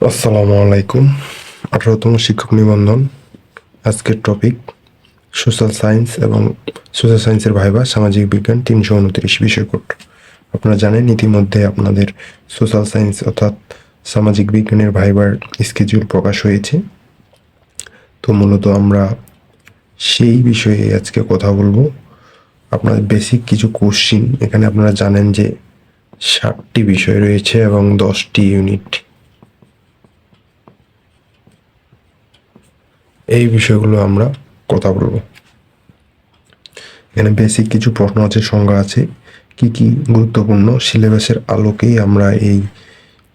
আসসালামু আলাইকুম। আঠারোতম শিক্ষক নিবন্ধন। আজকের টপিক সোশ্যাল সায়েন্স এবং সোশ্যাল সায়েন্সের ভাইবা, সামাজিক বিজ্ঞান তিনশো উনত্রিশ বিষয়কোট। আপনারা জানেন, ইতিমধ্যে আপনাদের সোশ্যাল সায়েন্স অর্থাৎ সামাজিক বিজ্ঞানের ভাইবার স্কেজুল প্রকাশ হয়েছে। তো মূলত আমরা সেই বিষয়ে আজকে কথা বলব। আপনার বেসিক কিছু কোশ্চিন এখানে আপনারা জানেন যে ষাটটি বিষয় রয়েছে এবং দশটি ইউনিট এই বিষয়গুলো আমরা কথা বলব। এখানে বেসিক কিছু প্রশ্ন আছে, সংজ্ঞা আছে। কি কি গুরুত্বপূর্ণ সিলেবাসের আলোকেই আমরা এই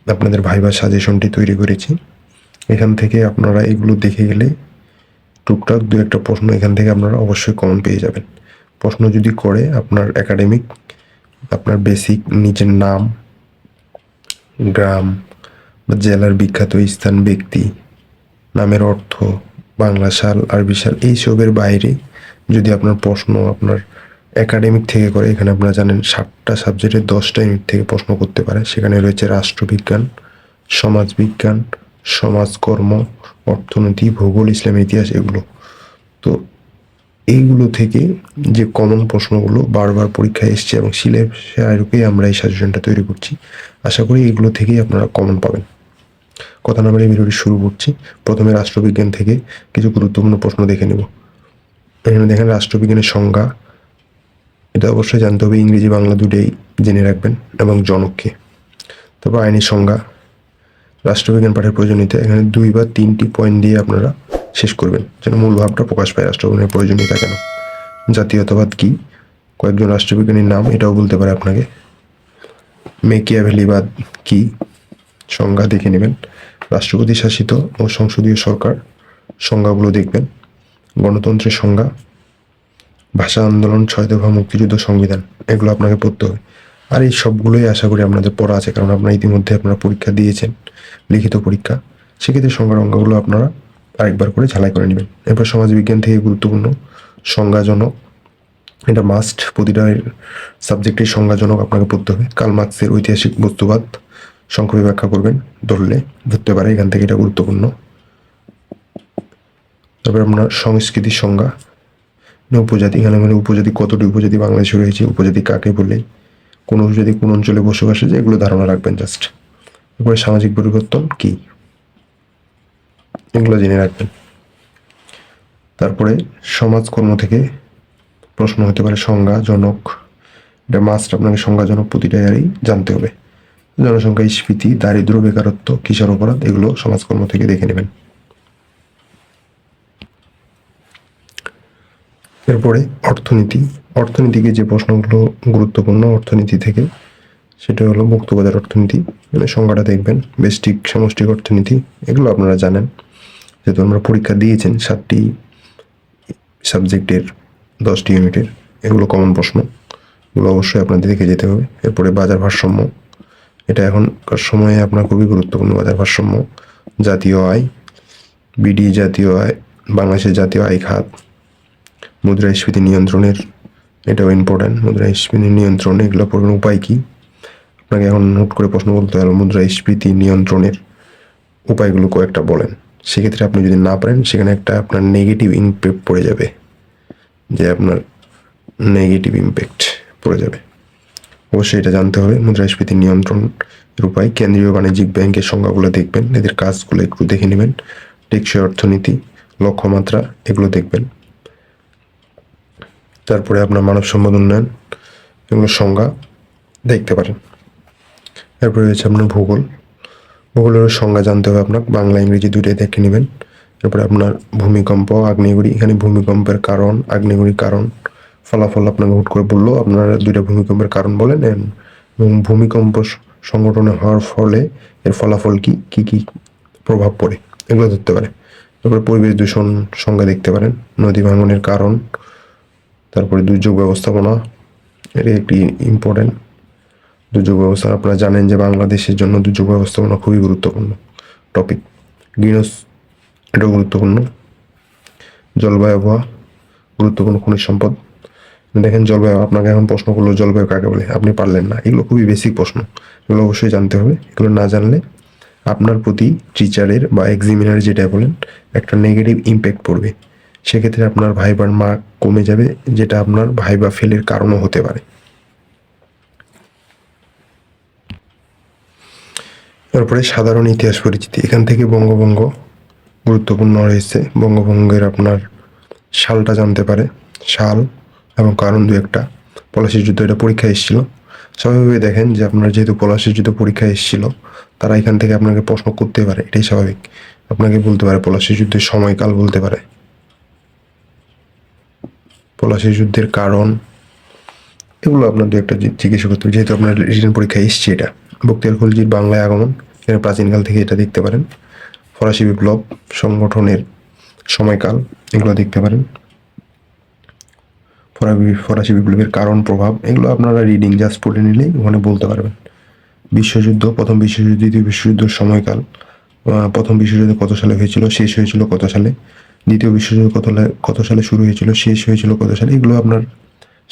আপনাদের ভাইবা সাজেশনটি তৈরি করেছি। এখান থেকে আপনারা এগুলো দেখে গেলে টুকটাক দু একটা প্রশ্ন এখান থেকে আপনারা অবশ্যই কমন পেয়ে যাবেন। প্রশ্ন যদি করে আপনার একাডেমিক আপনার বেসিক নিজের নাম, গ্রাম, বা জেলার বিখ্যাত স্থান, ব্যক্তি, নামের অর্থ বাংলা সাল, আরবি সাল এইসবের বাইরে যদি আপনার প্রশ্ন আপনার একাডেমিক থেকে করে, এখানে আপনারা জানেন ষাটটা সাবজেক্টের দশটা ইউনিট থেকে প্রশ্ন করতে পারে। সেখানে রয়েছে রাষ্ট্রবিজ্ঞান, সমাজবিজ্ঞান, সমাজকর্ম, অর্থনীতি, ভূগোল, ইসলাম, ইতিহাস এগুলো। তো এইগুলো থেকে যে কমন প্রশ্নগুলো বারবার পরীক্ষায় এসছে এবং সিলেবাসে আরোপেই আমরা এই সাজেশনটা তৈরি করছি, আশা করি এগুলো থেকেই আপনারা কমন পাবেন। কথা না বলে ভিডিওটি শুরু করছি। প্রথমে রাষ্ট্রবিজ্ঞান থেকে কিছু গুরুত্বপূর্ণ প্রশ্ন দেখে নেব। এখানে দেখেন রাষ্ট্রবিজ্ঞানের সংজ্ঞা। এটা অবশ্যই জানতে হবে, ইংরেজি, বাংলা দুটোই জেনে রাখবেন এবং জনককে। তারপর আইনের সংজ্ঞা। রাষ্ট্রবিজ্ঞান পাঠের প্রয়োজনীয়তা। এখানে দুই বা তিনটি পয়েন্ট দিয়ে আপনারা শেষ করবেন, যেন মূল ভাবটা প্রকাশ পায় রাষ্ট্রবিজ্ঞানের প্রয়োজনীয়তা কেন। জাতীয়তাবাদ কি? কয়েকজন রাষ্ট্রবিজ্ঞানীর নাম, এটাও বলতে পারে আপনাকে। মেকিয়াভেলিবাদ কি? সংজ্ঞা দেখে নেবেন। রাষ্ট্রপতি শাসিত ও সংসদীয় সরকার। সংজ্ঞাগুলো দেখবেন। গণতন্ত্রের সংজ্ঞা। ভাষা আন্দোলন ছয় দফা মুক্তিযুদ্ধ সংবিধান, এগুলো আপনাকে পড়তে হবে। আর এই সবগুলোই আশা করি আপনাদের পড়া আছে, কারণ আপনারা ইতিমধ্যে আপনারা পরীক্ষা দিয়েছেন, লিখিত পরীক্ষা। সেক্ষেত্রে সংজ্ঞার অঙ্কগুলো আপনারা আরেকবার করে ঝালাই করে নেবেন। এরপর সমাজবিজ্ঞান থেকে গুরুত্বপূর্ণ, সংজ্ঞাজনক। এটা মাস্ট প্রতিটা সাবজেক্টের সংজ্ঞাজনক আপনাকে পড়তে হবে। কাল মার্ক্সের ঐতিহাসিক বস্তুবাদ সংক্ষেপে ব্যাখ্যা করবেন, ধরলে ধরতে পারে, এখান থেকে এটা গুরুত্বপূর্ণ। তারপরে আপনার সংস্কৃতির সংজ্ঞা। উপজাতি, এখানে মানে উপজাতি, কতটি উপজাতি বাংলাদেশে রয়েছে, উপজাতি কাকে বলে, কোন উপজাতি কোন অঞ্চলে বসবাস আছে, এগুলো ধারণা রাখবেন জাস্ট এরপরে সামাজিক পরিবর্তন কি? এগুলো জেনে রাখবেন। তারপরে সমাজকর্ম থেকে প্রশ্ন হতে পারে সংজ্ঞা জনক। এটা মাস্ট আপনাকে সংজ্ঞাজনক প্রতিটা ইয়ারই জানতে হবে। জনসংখ্যা, স্ফীতি দারিদ্র বেকারত্ব কিশোর অপরাধ, এগুলো সমাজকর্ম থেকে দেখে নেবেন। এরপরে অর্থনীতি। অর্থনীতিকে যে প্রশ্নগুলো গুরুত্বপূর্ণ অর্থনীতি থেকে, সেটা হলো মুক্তবাজার অর্থনীতি। মানে সংজ্ঞাটা দেখবেন বেস্টিক সামষ্টিক অর্থনীতি, এগুলো আপনারা জানেন। যেহেতু আমরা পরীক্ষা দিয়েছেন সাতটি সাবজেক্টের, দশটি ইউনিটের, এগুলো কমন প্রশ্ন। এগুলো অবশ্যই আপনাদের দেখে যেতে হবে। এরপরে বাজার ভারসাম্য এটা এখনকার সময়ে আপনার খুবই গুরুত্বপূর্ণ বাজার ভারসাম্য জাতীয় আয়, বিডি জাতীয় আয়, বাংলাদেশের জাতীয় আয় খাত, মুদ্রাস্ফীতি নিয়ন্ত্রণের, এটাও ইম্পর্ট্যান্ট মুদ্রাস্ফীতি নিয়ন্ত্রণ, এগুলো পড়বেন উপায় কী? আপনাকে এখন নোট করে প্রশ্ন বলতে হবে মুদ্রাস্ফীতি নিয়ন্ত্রণের উপায়গুলো কয়েকটা বলেন। সেক্ষেত্রে আপনি যদি না পারেন, সেখানে একটা আপনার নেগেটিভ ইম্প্যাক্ট পড়ে যাবে। যে আপনার নেগেটিভ ইম্প্যাক্ট পড়ে যাবে। অবশ্যই এটা জানতে হবে। মুদ্রাস্ফীতি নিয়ন্ত্রণের উপায় কেন্দ্রীয় বাণিজ্যিক ব্যাংকের সংজ্ঞাগুলো দেখবেন। এদের কাজগুলো একটু দেখে নেবেন। টেকসই অর্থনীতি, লক্ষ্যমাত্রা, এগুলো দেখবেন। তারপরে আপনার মানব সম্পদ উন্নয়ন, এগুলো সংজ্ঞা দেখতে পারেন। এরপরে রয়েছে আপনার ভূগোল। ভূগোলের সংজ্ঞা জানতে হবে আপনার বাংলা, ইংরেজি দুটোই দেখে নেবেন। এরপরে আপনার ভূমিকম্প, আগ্নেয়গিরি। এখানে ভূমিকম্পের কারণ, আগ্নেয়গিরির কারণ। ফলাফল আপনাকে হুট করে বলল, আপনারা দুইটা ভূমিকম্পের কারণ বলেন এবং ভূমিকম্প সংগঠনে হওয়ার ফলে এর ফলাফল কি কি কি প্রভাব পড়ে, এগুলো ধরতে পারে। তারপরে পরিবেশ দূষণ সংজ্ঞা দেখতে পারেন, নদী ভাঙনের কারণ, তারপরে দুর্যোগ ব্যবস্থাপনা এটা একটি ইম্পর্টেন্ট দুর্যোগ ব্যবস্থা। আপনারা জানেন যে বাংলাদেশের জন্য দুর্যোগ ব্যবস্থাপনা খুবই গুরুত্বপূর্ণ টপিক গ্রিনস এটাও গুরুত্বপূর্ণ। জলবায়ু আবহাওয়া, গুরুত্বপূর্ণ খনিজ সম্পদ। দেখেন জলবায়ু, আপনাকে এখন প্রশ্ন করল জলবায়ু কাকে বলে? আপনি পারলেন না। এগুলো খুবই বেসিক প্রশ্ন। এগুলো অবশ্যই জানতে হবে। এগুলো না জানলে আপনার প্রতি টিচারের বা এক্সামিনার যেটা বলেন, একটা নেগেটিভ ইম্প্যাক্ট পড়বে। সেক্ষেত্রে আপনার ভাইবার মার্ক কমে যাবে, যেটা আপনার ভাইবা ফেলের কারণও হতে পারে। তারপরে সাধারণ ইতিহাস পরিচিতি। এখান থেকে বঙ্গভঙ্গ গুরুত্বপূর্ণ রয়েছে। বঙ্গভঙ্গের আপনার সালটা জানতে পারে। সাল এবং কারণ দু একটা, পলাশির যুদ্ধ এটা পরীক্ষায় এসেছিল। স্বাভাবিকভাবে দেখেন যে আপনার যেহেতু পলাশির যুদ্ধ পরীক্ষায় এসেছিল, তারা এখান থেকে আপনাকে প্রশ্ন করতে পারে, এটাই স্বাভাবিক। আপনাকে বলতে পারে পলাশির যুদ্ধের সময়কাল বলতে পারে। পলাশির যুদ্ধের কারণ এগুলো আপনার দু একটা জিজ্ঞাসা করতে হবে, যেহেতু আপনার রিটার্ন পরীক্ষায় এসছে এটা। বক্তিয়ার খলজির বাংলায় আগমন এখানে প্রাচীনকাল থেকে এটা দেখতে পারেন। ফরাসি বিপ্লব, সংগঠনের সময়কাল, এগুলো দেখতে পারেন। ফরাসি বিপ্লবের কারণ, প্রভাব, এগুলো আপনারা রিডিং জাস্ট পড়ে নিলেই ওখানে বলতে পারবেন। বিশ্বযুদ্ধ, প্রথম বিশ্বযুদ্ধ, দ্বিতীয় বিশ্বযুদ্ধের সময়কাল প্রথম বিশ্বযুদ্ধ কত সালে হয়েছিল, শেষ হয়েছিল কত সালে, দ্বিতীয় বিশ্বযুদ্ধ কত কত সালে শুরু হয়েছিল, শেষ হয়েছিল কত সালে, এগুলো আপনার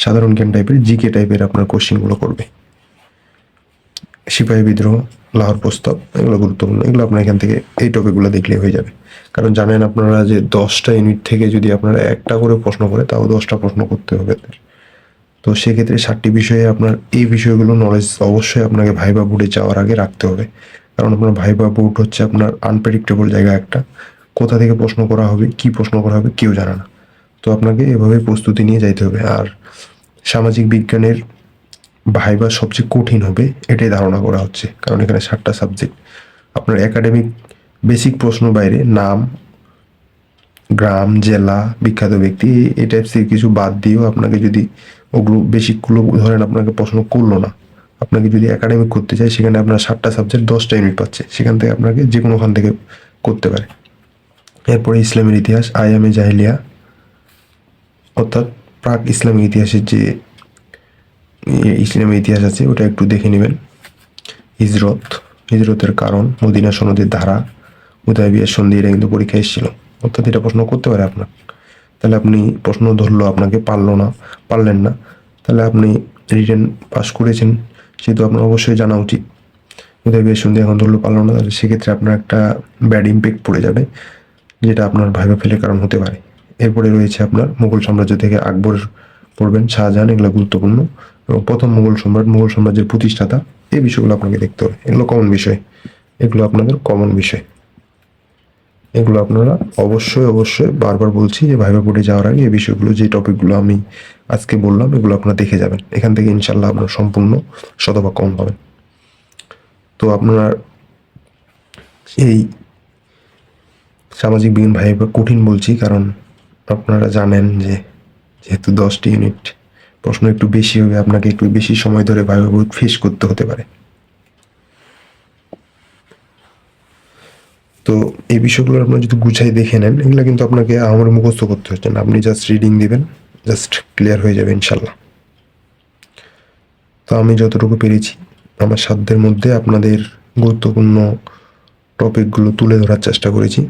সাধারণ জ্ঞান টাইপের জিকে টাইপের আপনার কোশ্চেনগুলো করবে। সিপাহী বিদ্রোহ, লাহোর প্রস্তাব, এগুলো গুরুত্বপূর্ণ। এগুলো আপনার এখান থেকে, এই টপিকগুলো দেখলে হয়ে যাবে। কারণ জানেন আপনারা যে দশটা ইউনিট থেকে যদি আপনারা একটা করে প্রশ্ন করে, তাও দশটা প্রশ্ন করতে হবে তো সেক্ষেত্রে ষাটটি বিষয়ে আপনার, এই বিষয়গুলো নলেজ অবশ্যই আপনাকে ভাইবা বোর্ডে যাওয়ার আগে রাখতে হবে। কারণ আপনার ভাইবা বোর্ড হচ্ছে আপনার আনপ্রেডিক্টেবল জায়গা একটা। কোথা থেকে প্রশ্ন করা হবে, কি প্রশ্ন করা হবে, কেউ জানে না। তো আপনাকে এভাবে প্রস্তুতি নিয়ে যাইতে হবে। আর সামাজিক বিজ্ঞানের ভাইবা সবচেয়ে কঠিন হবে, এটাই ধারণা করা হচ্ছে। কারণ এখানে ষাটটা সাবজেক্ট আপনার একাডেমিক বেসিক প্রশ্ন বাইরে, নাম, গ্রাম, জেলা, বিখ্যাত ব্যক্তি, এই টাইপসের কিছু বাদ দিয়েও আপনাকে যদি ওগুলো বেসিকগুলো ধরেন আপনাকে প্রশ্ন করল না, আপনাকে যদি একাডেমিক করতে চাই সেখানে আপনার ষাটটা সাবজেক্ট দশটা ইউনিট পাচ্ছে। সেখান থেকে আপনাকে যে কোনো ওখান থেকে করতে পারে। এরপরে ইসলামের ইতিহাস, আয়ামে জাহিলিয়া, অর্থাৎ প্রাক ইসলামিক ইতিহাসের যে ইসলামের ইতিহাস আছে, ওটা একটু দেখে নেবেন। হিজরত, হিজরতের কারণ, মদিনা সনদের ধারা উদয়বিয়ার সন্ধি, এটা কিন্তু পরীক্ষা এসেছিল। অর্থাৎ এটা প্রশ্ন করতে পারে আপনার। তাহলে আপনি প্রশ্ন ধরলো, আপনাকে পারল না, পারলেন না। তাহলে আপনি রিটার্ন পাস করেছেন, সেহেতু আপনার অবশ্যই জানা উচিত। উদয়বিয়ার সন্ধি এখন ধরলো, পারল না, তাহলে সেক্ষেত্রে আপনার একটা ব্যাড ইম্প্যাক্ট পড়ে যাবে, যেটা আপনার ভাইবা ফেলে কারণ হতে পারে। এরপরে রয়েছে আপনার মুঘল সাম্রাজ্য থেকে আকবর পড়বেন, শাহজাহান, এগুলো গুরুত্বপূর্ণ। এবং প্রথম মুঘল সম্রাট, মুঘল সাম্রাজ্যের প্রতিষ্ঠাতা, এই বিষয়গুলো আপনাকে দেখতে হবে। এগুলো কমন বিষয়। এগুলো আপনাদের কমন বিষয়। এগুলো আপনারা অবশ্যই অবশ্যই বারবার বলছি যে ভাইবা বোর্ডে যাওয়ার আগে এই বিষয়গুলো, যে টপিকগুলো আমি আজকে বললাম, এগুলো আপনারা দেখে যাবেন। এখান থেকে ইনশাল্লাহ আপনারা সম্পূর্ণ শতভাগ কম পাবেন। তো আপনারা এই সামাজিক বিজ্ঞান ভাইবা কঠিন বলছি, কারণ আপনারা জানেন যে যেহেতু দশটি ইউনিট প্রশ্ন একটু বেশি হবে, আপনাকে একটু বেশি সময় ধরে ভাইবা বোর্ড ফেস করতে হতে পারে। তো এই বিষয়গুলো আপনারা যদি গুছাই দেখে নেন, এগুলো কিন্তু আপনাকে আমার মুখস্থ করতে হচ্ছে না। আপনি জাস্ট রিডিং দিবেন জাস্ট ক্লিয়ার হয়ে যাবে ইনশাল্লাহ তো আমি যতটুকু পেরেছি, আমার সাধ্যের মধ্যে আপনাদের গুরুত্বপূর্ণ টপিকগুলো তুলে ধরার চেষ্টা করেছি।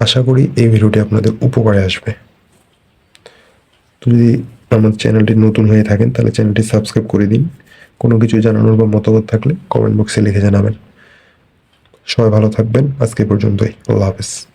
আশা করি এই ভিডিওটি আপনাদের উপকারে আসবে। যদি আমার চ্যানেলটি নতুন হয়ে থাকেন, তাহলে চ্যানেলটি সাবস্ক্রাইব করে দিন। কোনো কিছু জানানোর বা মতামত থাকলে কমেন্ট বক্সে লিখে জানাবেন। সবাই ভালো থাকবেন। আজকে পর্যন্তই। আল্লাহ হাফেজ।